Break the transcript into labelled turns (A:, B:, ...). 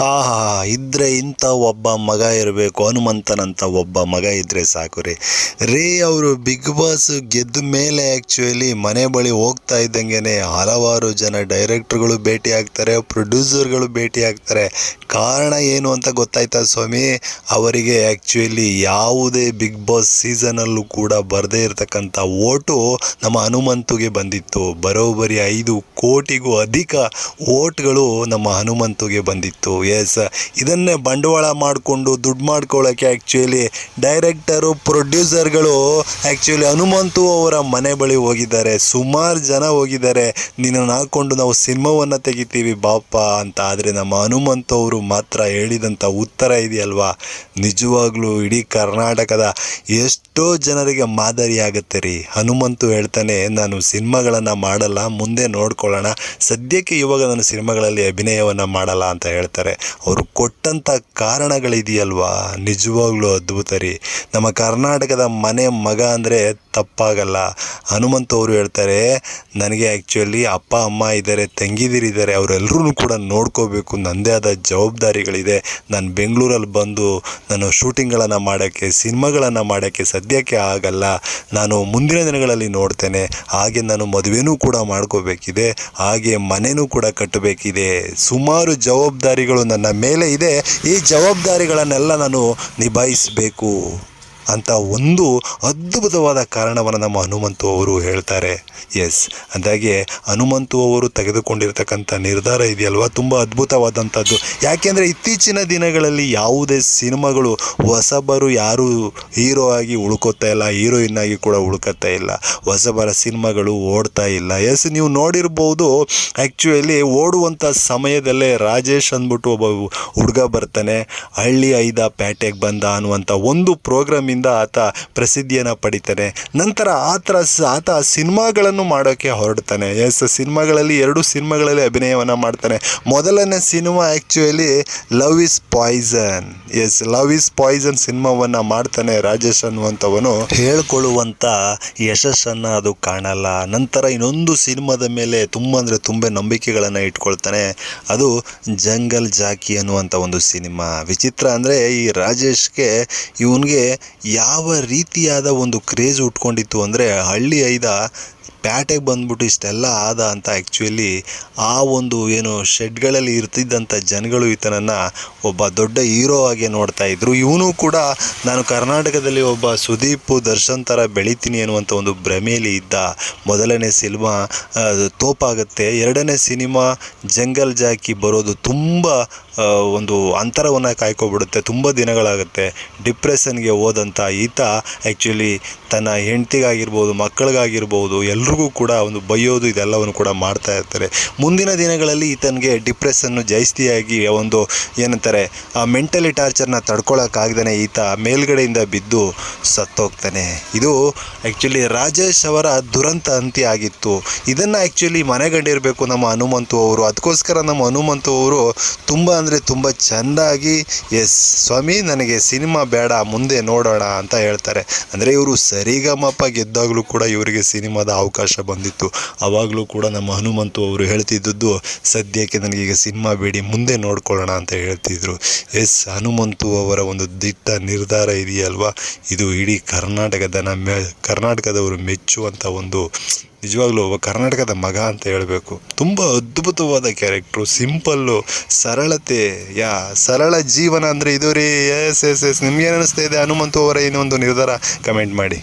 A: ಆಹಾ, ಇದ್ರೆ ಇಂಥ ಒಬ್ಬ ಮಗ ಇರಬೇಕು ಹನುಮಂತನಂತ ಒಬ್ಬ ಮಗ ಇದ್ರೆ ಸಾಕು ರೀ. ರೇ, ಅವರು ಬಿಗ್ ಬಾಸ್ ಗೆದ್ದ ಮೇಲೆ ಆ್ಯಕ್ಚುಲಿ ಮನೆ ಬಳಿ ಹೋಗ್ತಾ ಇದ್ದಂಗೆ ಹಲವಾರು ಜನ ಡೈರೆಕ್ಟರ್ಗಳು ಭೇಟಿ ಆಗ್ತಾರೆ ಪ್ರೊಡ್ಯೂಸರ್ಗಳು ಭೇಟಿ ಆಗ್ತಾರೆ. ಕಾರಣ ಏನು ಅಂತ ಗೊತ್ತಾಯ್ತಾ ಸ್ವಾಮಿ? ಅವರಿಗೆ ಆ್ಯಕ್ಚುಲಿ ಯಾವುದೇ ಬಿಗ್ ಬಾಸ್ ಸೀಸನಲ್ಲೂ ಕೂಡ ಬರದೇ ಇರತಕ್ಕಂಥ ಓಟು ನಮ್ಮ ಹನುಮಂತುಗೆ ಬಂದಿತ್ತು. ಬರೋಬ್ಬರಿ ಐದು ಕೋಟಿಗೂ ಅಧಿಕ ಓಟ್ಗಳು ನಮ್ಮ ಹನುಮಂತುಗೆ ಬಂದಿತ್ತು. ಎಸ್ ಇದನ್ನೇ ಬಂಡವಾಳ ಮಾಡಿಕೊಂಡು ದುಡ್ಡು ಮಾಡ್ಕೊಳ್ಳೋಕ್ಕೆ ಆ್ಯಕ್ಚುಲಿ ಡೈರೆಕ್ಟರು ಪ್ರೊಡ್ಯೂಸರ್ಗಳು ಆ್ಯಕ್ಚುಲಿ ಹನುಮಂತು ಅವರ ಮನೆ ಬಳಿ ಹೋಗಿದ್ದಾರೆ. ಸುಮಾರು ಜನ ಹೋಗಿದ್ದಾರೆ. ನಿನ್ನನ್ನು ಹಾಕ್ಕೊಂಡು ನಾವು ಸಿನಿಮಾವನ್ನು ತೆಗಿತೀವಿ ಬಾಪ ಅಂತ. ಆದರೆ ನಮ್ಮ ಹನುಮಂತು ಅವರು ಮಾತ್ರ ಹೇಳಿದಂಥ ಉತ್ತರ ಇದೆಯಲ್ವಾ? ನಿಜವಾಗ್ಲೂ ಇಡೀ ಕರ್ನಾಟಕದ ಎಷ್ಟೋ ಜನರಿಗೆ ಮಾದರಿಯಾಗುತ್ತೆ ರೀ. ಹನುಮಂತು ಹೇಳ್ತಾನೆ, ನಾನು ಸಿನಿಮಾಗಳನ್ನು ಮಾಡಲ್ಲ, ಮುಂದೆ ನೋಡ್ಕೊಳ್ಳೋಣ. ಸದ್ಯಕ್ಕೆ ಇವಾಗ ನಾನು ಸಿನಿಮಾಗಳಲ್ಲಿ ಅಭಿನಯವನ್ನು ಮಾಡಲ್ಲ ಅಂತ ಹೇಳ್ತಾರೆ. ಅವರು ಕೊಟ್ಟಂಥ ಕಾರಣಗಳಿದೆಯಲ್ವಾ? ನಿಜವಾಗ್ಲೂ ಅದ್ಭುತ ರೀ ನಮ್ಮ ಕರ್ನಾಟಕದ ಮನೆ ಮಗ ಅಂದರೆ ತಪ್ಪಾಗಲ್ಲ. ಹನುಮಂತ ಅವರು ಹೇಳ್ತಾರೆ, ನನಗೆ ಆ್ಯಕ್ಚುಲಿ ಅಪ್ಪ, ಅಮ್ಮ ಇದ್ದಾರೆ ತಂಗಿದಿರಿದ್ದಾರೆ ಅವರೆಲ್ಲರೂ ಕೂಡ ನೋಡ್ಕೋಬೇಕು. ನನ್ನದೇ ಆದ ಜವಾಬ್ದಾರಿಗಳಿದೆ. ನಾನು ಬೆಂಗಳೂರಲ್ಲಿ ಬಂದು ನಾನು ಶೂಟಿಂಗ್ಗಳನ್ನು ಮಾಡೋಕ್ಕೆ, ಸಿನಿಮಾಗಳನ್ನು ಮಾಡೋಕ್ಕೆ ಸದ್ಯಕ್ಕೆ ಆಗಲ್ಲ. ನಾನು ಮುಂದಿನ ದಿನಗಳಲ್ಲಿ ನೋಡ್ತೇನೆ. ಹಾಗೆ ನಾನು ಮದುವೆನೂ ಕೂಡ ಮಾಡ್ಕೋಬೇಕಿದೆ. ಹಾಗೆ ಮನೆಯೂ ಕೂಡ ಕಟ್ಟಬೇಕಿದೆ. ಸುಮಾರು ಜವಾಬ್ದಾರಿಗಳು ನನ್ನ ಮೇಲೆ ಇದೆ. ಈ ಜವಾಬ್ದಾರಿಗಳನ್ನೆಲ್ಲ ನಾನು ನಿಭಾಯಿಸಬೇಕು. ಅಂತ ಒಂದು ಅದ್ಭುತವಾದ ಕಾರಣವನ್ನು ನಮ್ಮ ಹನುಮಂತು ಅವರು ಹೇಳ್ತಾರೆ. ಎಸ್ ಅಂದಾಗೆ ಹನುಮಂತು ಅವರು ತೆಗೆದುಕೊಂಡಿರ್ತಕ್ಕಂಥ ನಿರ್ಧಾರ ಇದೆಯಲ್ವಾ? ತುಂಬ ಅದ್ಭುತವಾದಂಥದ್ದು. ಯಾಕೆಂದರೆ ಇತ್ತೀಚಿನ ದಿನಗಳಲ್ಲಿ ಯಾವುದೇ ಸಿನಿಮಾಗಳು ಹೊಸಬರು ಯಾರೂ ಹೀರೋ ಆಗಿ ಉಳ್ಕೋತಾ ಇಲ್ಲ, ಹೀರೋಯಿನ್ ಆಗಿ ಕೂಡ ಉಳ್ಕೋತಾ ಇಲ್ಲ, ಹೊಸಬರ ಸಿನಿಮಾಗಳು ಓಡ್ತಾ ಇಲ್ಲ. ಎಸ್ ನೀವು ನೋಡಿರ್ಬೋದು ಆ್ಯಕ್ಚುಲಿ ಓಡುವಂಥ ಸಮಯದಲ್ಲೇ ರಾಜೇಶ್ ಅಂದ್ಬಿಟ್ಟು ಒಬ್ಬ ಹುಡುಗ ಬರ್ತಾನೆ, ಹಳ್ಳಿ ಐದ ಪ್ಯಾಟೆಗೆ ಬಂದ ಅನ್ನುವಂಥ ಒಂದು ಪ್ರೋಗ್ರಾಮಿಂದ ಆತ ಪ್ರಸಿದ್ಧಿಯನ್ನು ಪಡಿತಾನೆ. ನಂತರ ಆತ ಆತ ಸಿನಿಮಾಗಳನ್ನು ಮಾಡೋಕ್ಕೆ ಹೊರಡ್ತಾನೆ. ಎಸ್, ಸಿನಿಮಾಗಳಲ್ಲಿ ಎರಡು ಸಿನಿಮಾಗಳಲ್ಲಿ ಅಭಿನಯವನ್ನು ಮಾಡ್ತಾನೆ. ಮೊದಲನೇ cinema actually love is poison as love is poison ಸಿನಿಮಾವನ್ನು ಮಾಡ್ತಾನೆ ರಾಜೇಶ್ ಅನ್ನುವಂಥವನು. ಹೇಳ್ಕೊಳ್ಳುವಂಥ ಯಶಸ್ಸನ್ನು ಅದು ಕಾಣಲ್ಲ. ನಂತರ ಇನ್ನೊಂದು ಸಿನಿಮಾದ ಮೇಲೆ ತುಂಬ ಅಂದರೆ ತುಂಬ ನಂಬಿಕೆಗಳನ್ನು ಇಟ್ಕೊಳ್ತಾನೆ. ಅದು ಜಂಗಲ್ ಜಾಕಿ ಅನ್ನುವಂಥ ಒಂದು ಸಿನಿಮಾ. ವಿಚಿತ್ರ ಅಂದರೆ ಈ ರಾಜೇಶ್ಗೆ ಇವನಿಗೆ ಯಾವ ರೀತಿಯಾದ ಒಂದು ಕ್ರೇಜ್ ಉಟ್ಕೊಂಡಿತ್ತು ಅಂದರೆ ಹಳ್ಳಿ ಐದ ಪ್ಯಾಟೆಗೆ ಬಂದ್ಬಿಟ್ಟು ಇಷ್ಟೆಲ್ಲ ಆದ ಅಂತ ಆ್ಯಕ್ಚುಲಿ ಆ ಒಂದು ಏನು ಶೆಡ್ಗಳಲ್ಲಿ ಇರ್ತಿದ್ದಂಥ ಜನಗಳು ಈತನನ್ನು ಒಬ್ಬ ದೊಡ್ಡ ಹೀರೋ ಆಗಿ ನೋಡ್ತಾ ಇದ್ರು. ಇವನು ಕೂಡ ನಾನು ಕರ್ನಾಟಕದಲ್ಲಿ ಒಬ್ಬ ಸುದೀಪ್, ದರ್ಶನ್ ಥರ ಬೆಳಿತೀನಿ ಅನ್ನುವಂಥ ಒಂದು ಭ್ರಮೆಯಲ್ಲಿ ಇದ್ದ ಮೊದಲನೇ ಸಿನಿಮಾ ತೋಪಾಗುತ್ತೆ. ಎರಡನೇ ಸಿನಿಮಾ ಜಂಗಲ್ ಜಾಕಿ ಬರೋದು ತುಂಬ ಒಂದು ಅಂತರವನ್ನು ಕಾಯ್ಕೊಬಿಡುತ್ತೆ. ತುಂಬ ದಿನಗಳಾಗುತ್ತೆ. ಡಿಪ್ರೆಷನ್ಗೆ ಹೋದಂಥ ಈತ ಆ್ಯಕ್ಚುಲಿ ತನ್ನ ಹೆಂಡ್ತಿಗಾಗಿರ್ಬೋದು, ಮಕ್ಕಳಿಗಾಗಿರ್ಬೋದು ಎಲ್ರಿಗೂ ಕೂಡ ಒಂದು ಬೈಯೋದು ಇದೆಲ್ಲವನ್ನು ಕೂಡ ಮಾಡ್ತಾ ಇರ್ತಾರೆ. ಮುಂದಿನ ದಿನಗಳಲ್ಲಿ ಈತನಿಗೆ ಡಿಪ್ರೆಷನ್ನು ಜಾಸ್ತಿಯಾಗಿ ಒಂದು ಏನಂತಾರೆ, ಆ ಮೆಂಟಲಿ ಟಾರ್ಚರ್ನ ತಡ್ಕೊಳಕ್ಕಾಗ್ದೇ ಈತ ಮೇಲ್ಗಡೆಯಿಂದ ಬಿದ್ದು ಸತ್ತೋಗ್ತಾನೆ. ಇದು ಆ್ಯಕ್ಚುಲಿ ರಾಜೇಶ್ ಅವರ ದುರಂತ ಅಂತ್ಯ ಆಗಿತ್ತು. ಇದನ್ನು ಆ್ಯಕ್ಚುಲಿ ಮನೆಗಂಡಿರಬೇಕು ನಮ್ಮ ಹನುಮಂತು ಅವರು. ಅದಕ್ಕೋಸ್ಕರ ನಮ್ಮ ಹನುಮಂತು ಅವರು ತುಂಬ ಅಂದರೆ ತುಂಬ ಚೆಂದಾಗಿ, ಎಸ್ ಸ್ವಾಮಿ, ನನಗೆ ಸಿನಿಮಾ ಬೇಡ, ಮುಂದೆ ನೋಡೋಣ ಅಂತ ಹೇಳ್ತಾರೆ. ಅಂದರೆ ಇವರು ಸರಿಗಮಪ್ಪ ಗೆದ್ದಾಗಲೂ ಕೂಡ ಇವರಿಗೆ ಸಿನಿಮಾದ ಅವಕಾಶ ಬಂದಿತ್ತು. ಆವಾಗಲೂ ಕೂಡ ನಮ್ಮ ಹನುಮಂತು ಅವರು ಹೇಳ್ತಿದ್ದದ್ದು, ಸದ್ಯಕ್ಕೆ ನನಗೀಗ ಸಿನಿಮಾ ಬೇಡಿ, ಮುಂದೆ ನೋಡ್ಕೊಳ್ಳೋಣ ಅಂತ ಹೇಳ್ತಿದ್ರು. ಎಸ್, ಹನುಮಂತು ಅವರ ಒಂದು ದಿಟ್ಟ ನಿರ್ಧಾರ ಇದೆಯಲ್ವಾ? ಇದು ಇಡೀ ಕರ್ನಾಟಕದ ನಮ್ಮ ಕರ್ನಾಟಕದವರು ಮೆಚ್ಚುವಂಥ ಒಂದು, ನಿಜವಾಗ್ಲೂ ಒಬ್ಬ ಕರ್ನಾಟಕದ ಮಗ ಅಂತ ಹೇಳಬೇಕು. ತುಂಬ ಅದ್ಭುತವಾದ ಕ್ಯಾರೆಕ್ಟ್ರು, ಸಿಂಪಲ್ಲು, ಸರಳತೆ, ಯಾ, ಸರಳ ಜೀವನ ಅಂದರೆ ಇದು ರೀ ಎಸ್ ಎಸ್ ಎಸ್, ನಿಮ್ಗೇನು ಅನಿಸ್ತಾ ಇದೆ? ಹನುಮಂತು ಅವರ ಏನೋ ಒಂದು ನಿರ್ಧಾರ ಕಮೆಂಟ್ ಮಾಡಿ.